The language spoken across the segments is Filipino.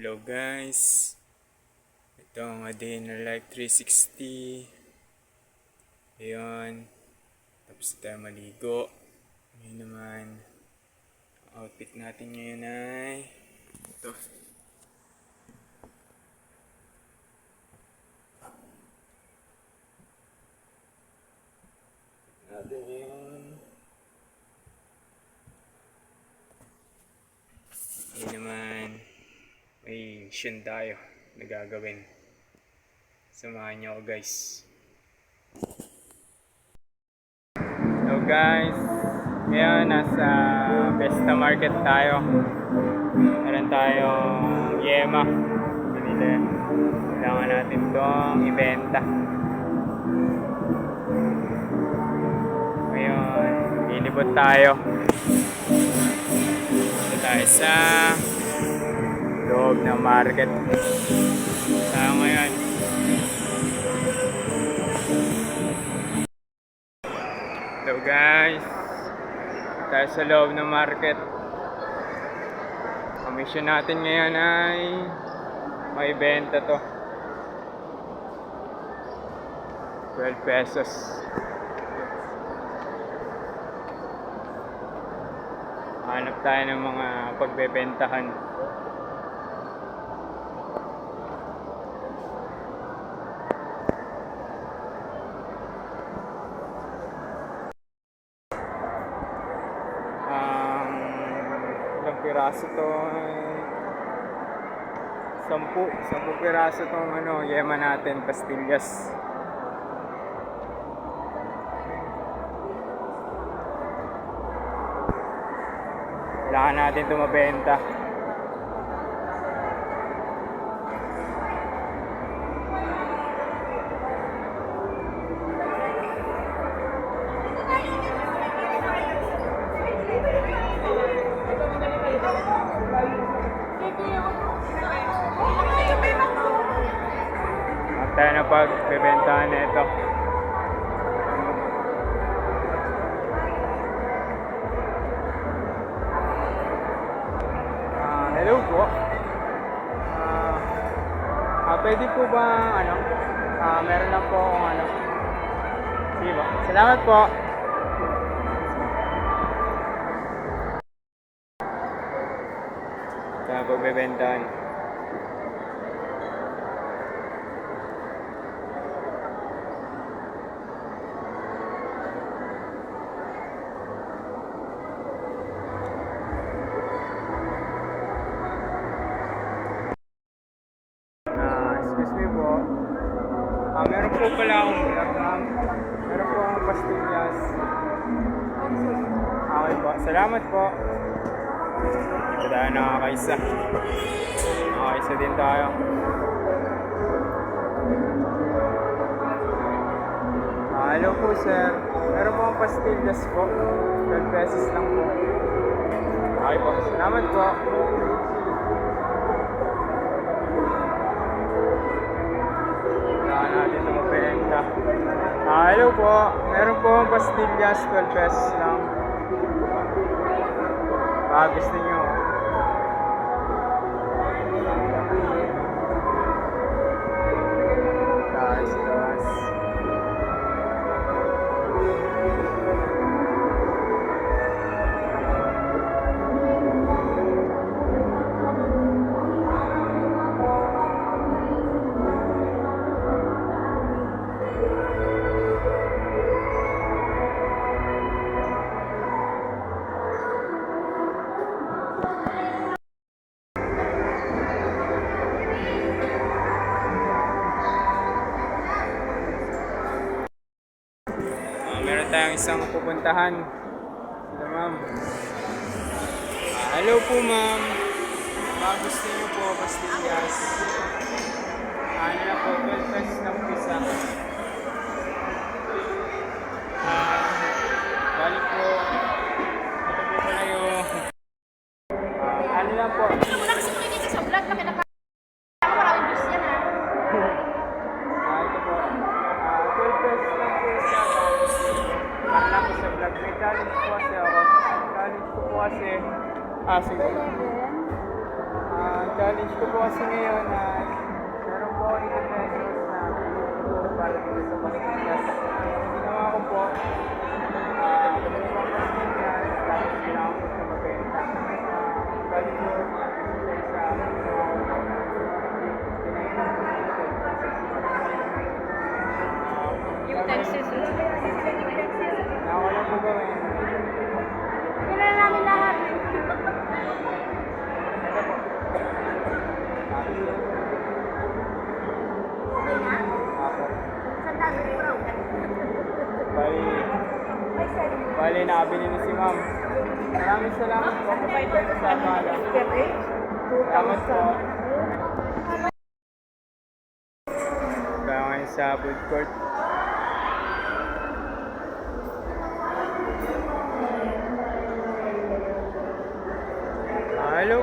Hello guys. Ito ang A Day in Our Life 360. Ayun. Tapos tayo maligo. Ngayon naman. Outfit natin ngayon ay ito. Natin yun. Ngayon naman. May mission tayo na gagawin. Samahan niyo ako guys. Hello guys. Ngayon nasa Besta Market tayo. Meron tayong yema. Binili. Kailangan natin itong ibenta. Ngayon, lilibot tayo. Dito tayo sa loob ng market. Tayo ngayon. Hello guys. Tayo sa loob ng market. Ang mission natin ngayon ay may benta to. 12 pesos. Hanap tayo ng mga pagbebentahan. Ang ilang piraso to sampu, sampu piraso tong ano, yema natin, pastillas. Kailangan natin ito mabenta. Pagbebentahan na ito. Ah, hello po. Ah, ah, pwede po ba ano? Ah, meron lang po akong ano. Sige po. Salamat po. Kaya pagbebentahan. Ah, excuse me po. Ah, meron po pala akong vlog, ma'am. Meron po akong pastillas. Okay po. Salamat po. Dito tayo nakakaisa. Nakakaisa din tayo. Hello po, sir. Meron po akong pastillas po. 12 pesos lang po. Okay po. Salamat po. Kailangan natin ito mabenta. Hello po. Meron po ang pastillas, 12 pesos lang. Baka gusto nyo. Meron tayong isang pupuntahan. Hello, ma'am. Ah, hello po, ma'am. Baka gusto niyo po pastillas. Ano na po, 12 pesos lang po isa.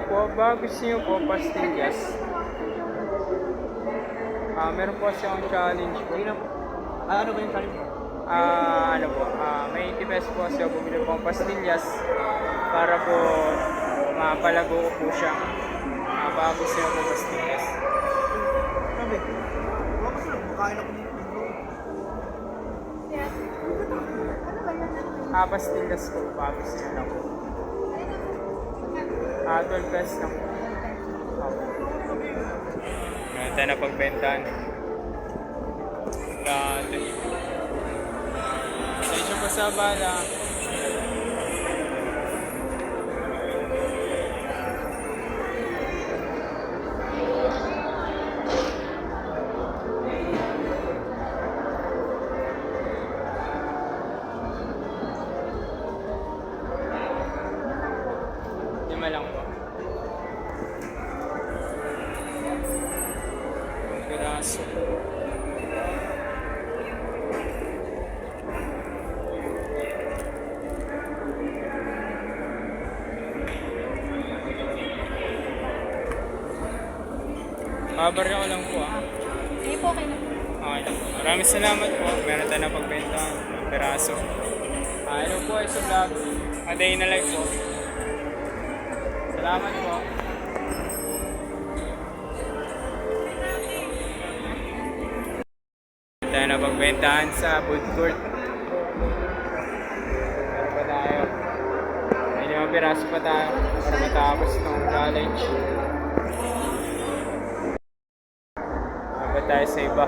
Po, gusto niyo po pastillas. Ah, meron po siyang challenge po. Ah, ano ba yung challenge mo? Ah, ano po, ah, may 80 pesos po siya bumili po ng pastillas para po mapalago ko po siya. Ah, baka gusto niyo po pastillas. Sabi, ko sila, makain ako dito. Ah, pastillas po, gusto niyo lang po. Ah, 12 pesos lang po. Opo. Tayo na pagbentahan. Dati. Sensya po sa. Pagbenta ng peraso. Ah, hello po, isa vlog. A day na life po. Salamat po. Tayo na pagbentahan sa food court. Meron pa tayo. May limang piraso pa tayo para matapos itong challenge. Dapat tayo sa iba.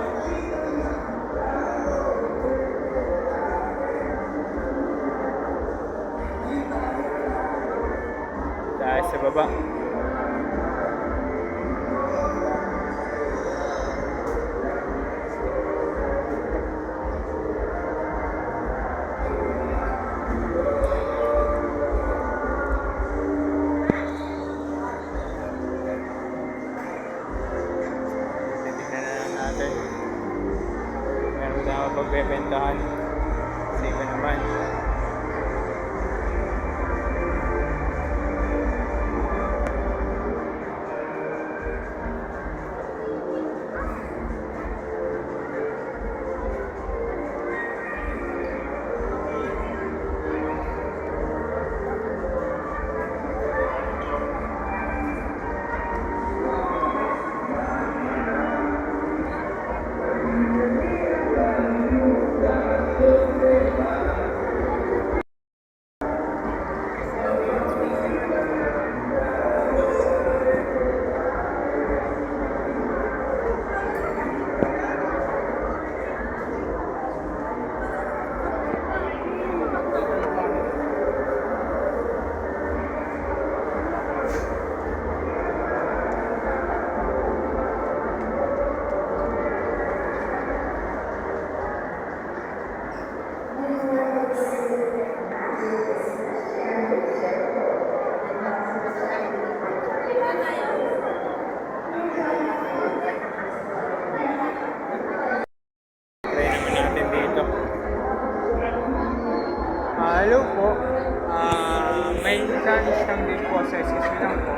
Challenge lang din po sa SSB lang po.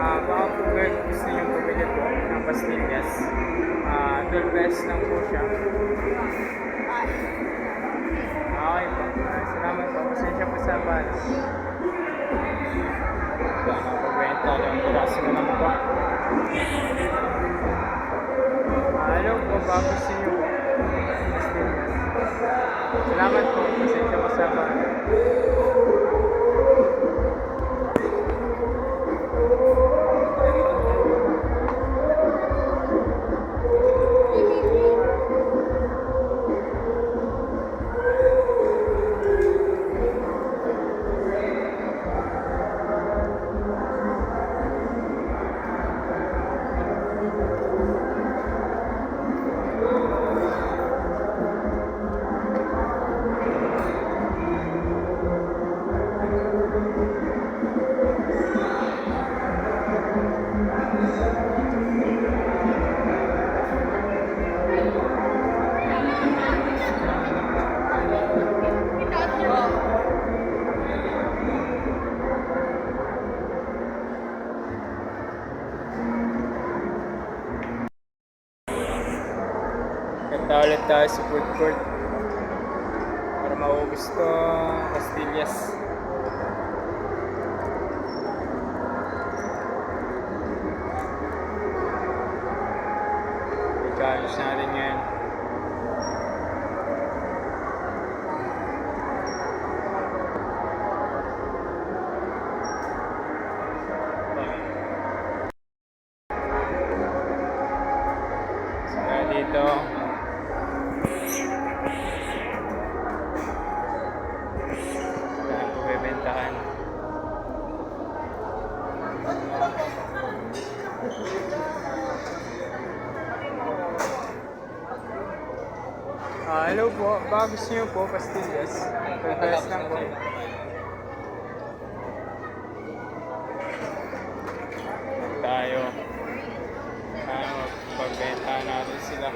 Ah, baka po guys gusto nyo bumili po ng pastillas. Ah, 12 pesos lang po siya. Okay po. Ah, salamat po. Pasensya po sa bala. Wala na pagbenta. Kaso na lang po. Ah, hello po, bago sa inyo po. Salamat po. Pasensya mo sa pa. Kanta ulit tayo sa food court. Para maubos to Castillas. I-challenge natin ngayon. Saka dito. Saan ko bebentahan? Ah, hello po. Baka gusto niyo po, pastillas. Pagkakas lang po. Tayo. Ano, pagbenta natin sila.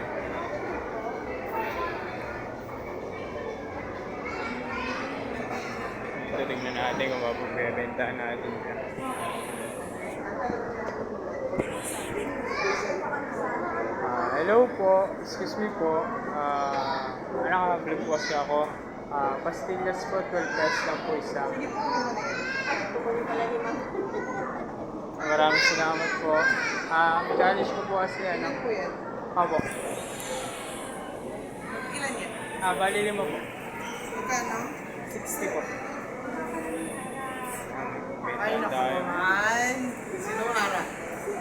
Ito, tignan natin kung mapagbebenta natin siya. Ah, hello po, excuse me po. Po kasi ako. Ah, pastillas po, 12 pesos lang po isa. Maraming salamat po. Ah, challenge ko po kasi ano. po yan? Opo. Ilan yan? Ah, bali lima po. Magkano? 60 po. Ay, naku naman. Sino Ara?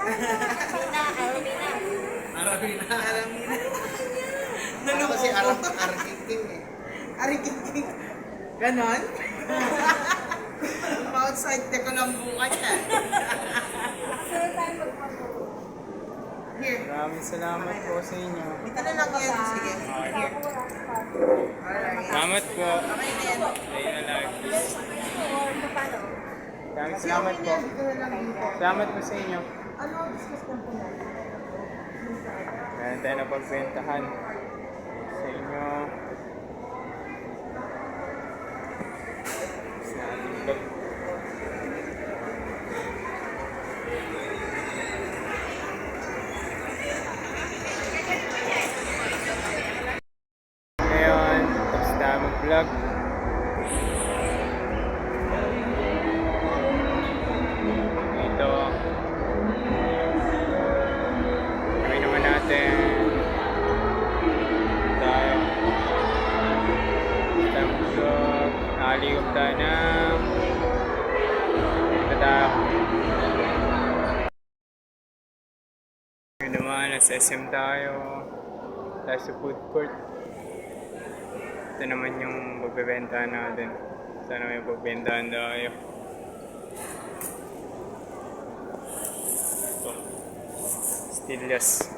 Armina, Armina. Aramina. Aramina. Ano kasi Aram Arkiting eh. Arkiting. Ganon? Outside te ko lang bukas yan. Here. Maraming salamat po sa inyo. Dito na lang yan. Sige. Here. Salamat po. Okay na yan. Stay alive. Maraming salamat po. Na. Salamat po sa inyo. Ano, discuss lang po natin. Meron tayo na pagbentahan sa inyo. Nasa SM tayo. Tayo sa food court. Ito naman yung pagbebenta natin. Sana may pagbentahan tayo. Ito. Stillas. Diretso.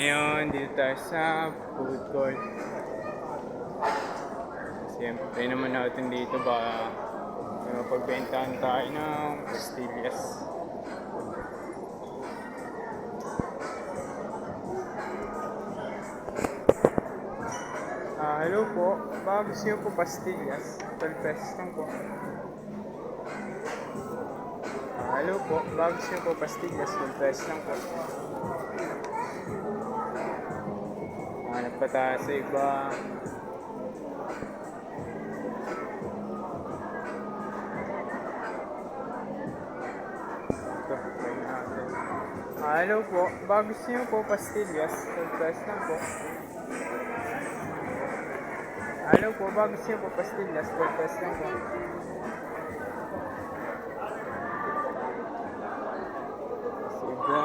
Ngayon, dito tayo sa food court. Siyempre naman natin dito ba mapagbentahan tayo ng pastillas. Ah, hello po. Baka gusto niyo po pastillas. 12 pesos lang po. Ah, hello po. Baka gusto niyo po pastillas. 12 pesos lang po. Hanap pa tayo sa iba. Ito. Ah, hello po. Gusto niyo po pastillas. 12 pesos lang po. Hello po, gusto niyo po pastillas. 12 pesos lang po. Siba.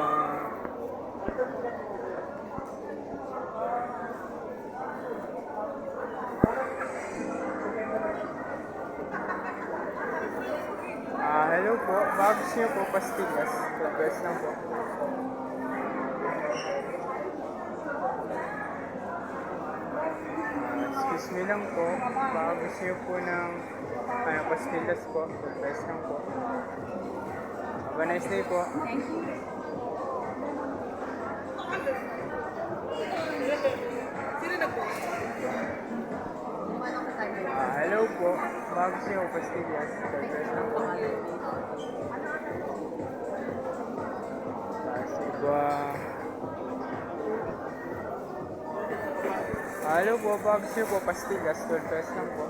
Ah, hello po. Gusto niyo po pastillas. 12 pesos lang po. Ah, excuse me lang po. Gusto niyo po ng ano, pastillas po. 12 pesos lang po. Have a nice day po. Ah, hello po. Gusto niyo po pastillas. 12 pesos lang po. Tapos iba. Hello po. Gusto niyo po pastillas. 12 pesos lang po.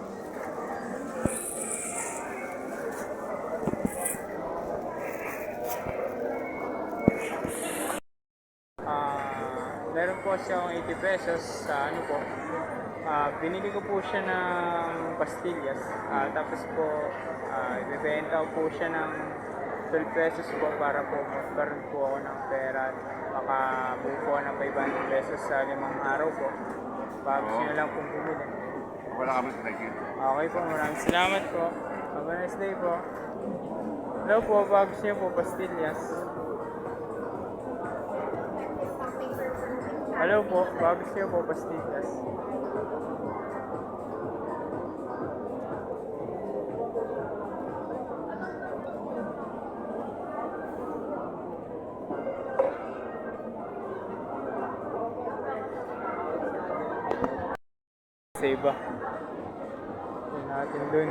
Ah, meron po siyang 80 pesos sa ano po. Ah, binili ko po siya ng pastillas. Ah, tapos po, ah, ibebenta po siya ng 12 pesos po para po magkaroon po ako ng pera. Makabuo po ng 500 pesos sa limang araw po. Gusto nyo lang pong bumili. Wala kami thank you. Okay po, maraming salamat po. Have a nice day po. Hello po, gusto nyo po pastillas. Hello po, gusto nyo po pastillas. Sa iba. Tingnan natin dun.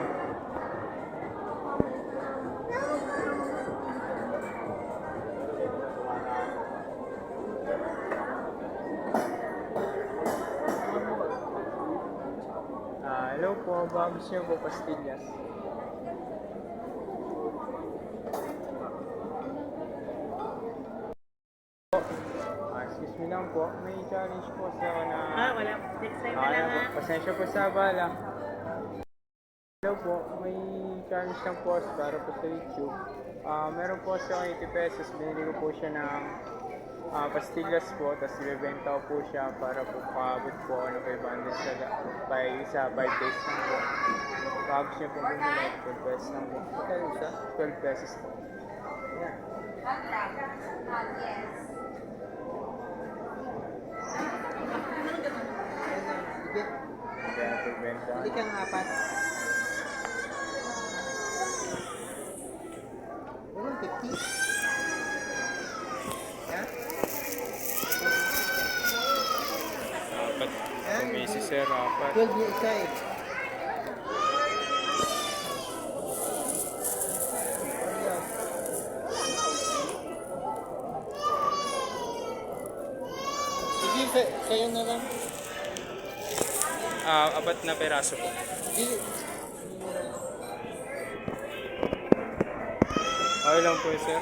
Ah, hello po, baka gusto niyo po pastillas. Ah, excuse me lang po, may challenge po sa time na lang ha. Pasensya po sa abala. Hello po, may challenge lang po para po sa YouTube. Ah, meron po siya 80 pesos, binili ko po siya ng ah, pastillas po, tapos ibebenta ko po siya para po makabot po ako ng 500 sa, by, sa 5 days lang po. Bago siya po bumili, 12 pesos lang po. Kaya isa, 12 pesos po. Yan. Sige, Benta. hindi kang apat. Walang 50. Ha? Apat. Kung si sir, apat. 12 yung isa eh. Sige, sa'yo na lang. Ah, apat na peraso po. Okay lang po, sir.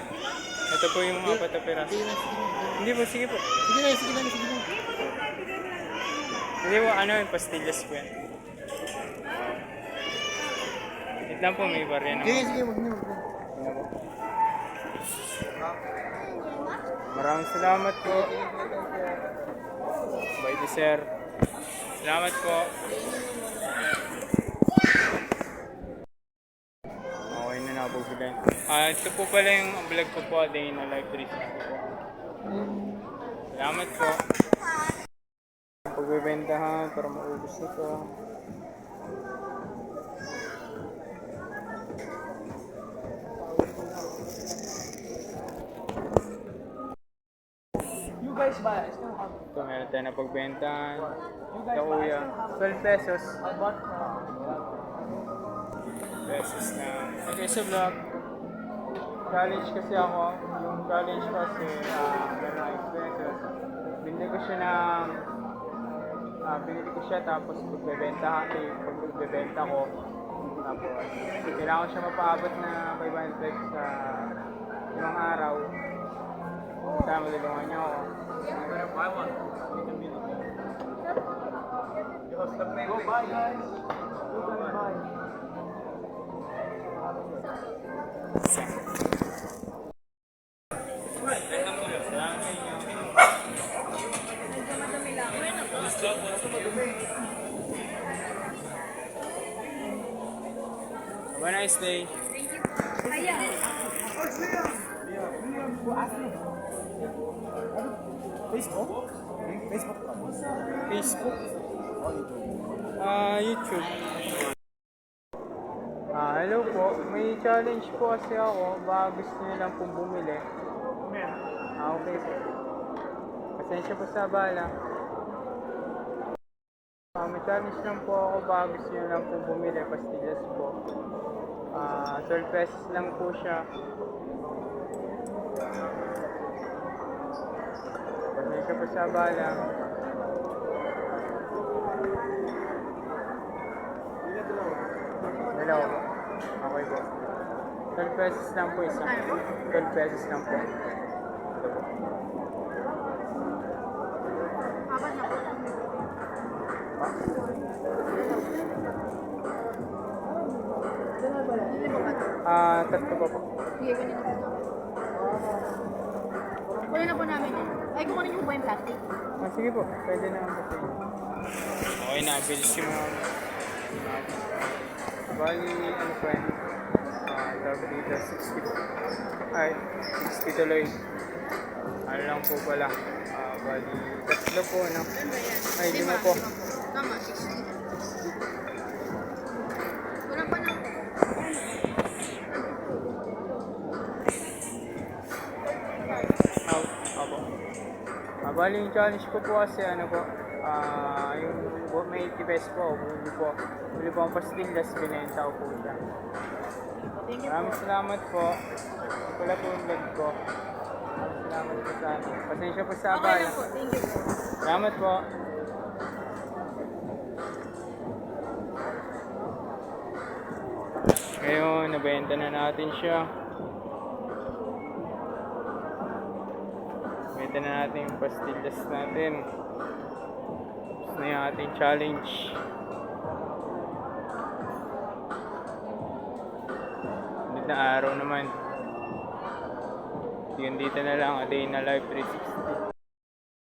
Ito po yung apat na peraso. Hindi po, sige po. Sige na, sige na, sige na. Hindi po, ano yung pastillas po yan. Wait lang po, may barya na. Sige, sige, wag na, wag na. Maraming salamat po. Bye sir. Salamat po. Okay na nabubulan. Ah, ito po pala yung vlog ko po, Day na Live 360 po. Salamat po. bentahan para maubos ito. You guys buy. Ito, meron tayo na pagbentahan. You Sa kuya, 12 pesos. Pesos na. Okay, sa vlog. Challenge kasi ako. Yung challenge kasi, ah, meron ng pesos. Binili ko siya ng, ah, binili ko siya tapos pagbebenta, eh, pag pagbebenta ko. Tapos, kailangan ko siya mapaabot na 500 pesos sa limang araw. Sana matulungan niyo ako. Buy one. Go buy, guys. Have a nice day. Facebook? Facebook mo? Facebook. Oh, YouTube. Ah, YouTube. Ah, hello po. May challenge po kasi ako. Baka gusto niyo lang pong bumili. Ah, okay po. Pasensya po sa bala. Ah, may challenge lang po ako. Baka gusto niyo lang pong bumili. Pastillas po. Ah, 12 pesos lang po siya. Po sa bala. Dalawa po. Okay po. 12 pesos lang po isa. 12 pesos lang po. Ito po. Po. Ah, tatlo pa po. Sige, ganito po. Kunin na po namin eh. Ay, kukunin po ba yung plastic? Ah, sige po. Pwede na ang kasi. Okay na. Bilis yung mga... Bali, ano po yan? Ah, tawag dito, 60. Ay, 60 tuloy. Ano lang po pala. Ah, bali, tatlo po, no? Ay, lima po. Tama, 60. Kulang pa na. Out. Opo. Ah, bali yung challenge ko po kasi ano po, ah, yung may 80 pesos po, buli po. Buli po ang pastillas, binenta ko po siya. Thank you po. Maraming salamat po. Pala po yung vlog ko. Maraming salamat po sa ano. Pasensya po sa Okay abala. lang po. Thank you po. Salamat po. Ngayon, nabenta na natin siya. Benta na natin yung pastillas natin. Tapos na yung ating challenge. Ulit na araw naman. Yun dito na lang, a day na live 360.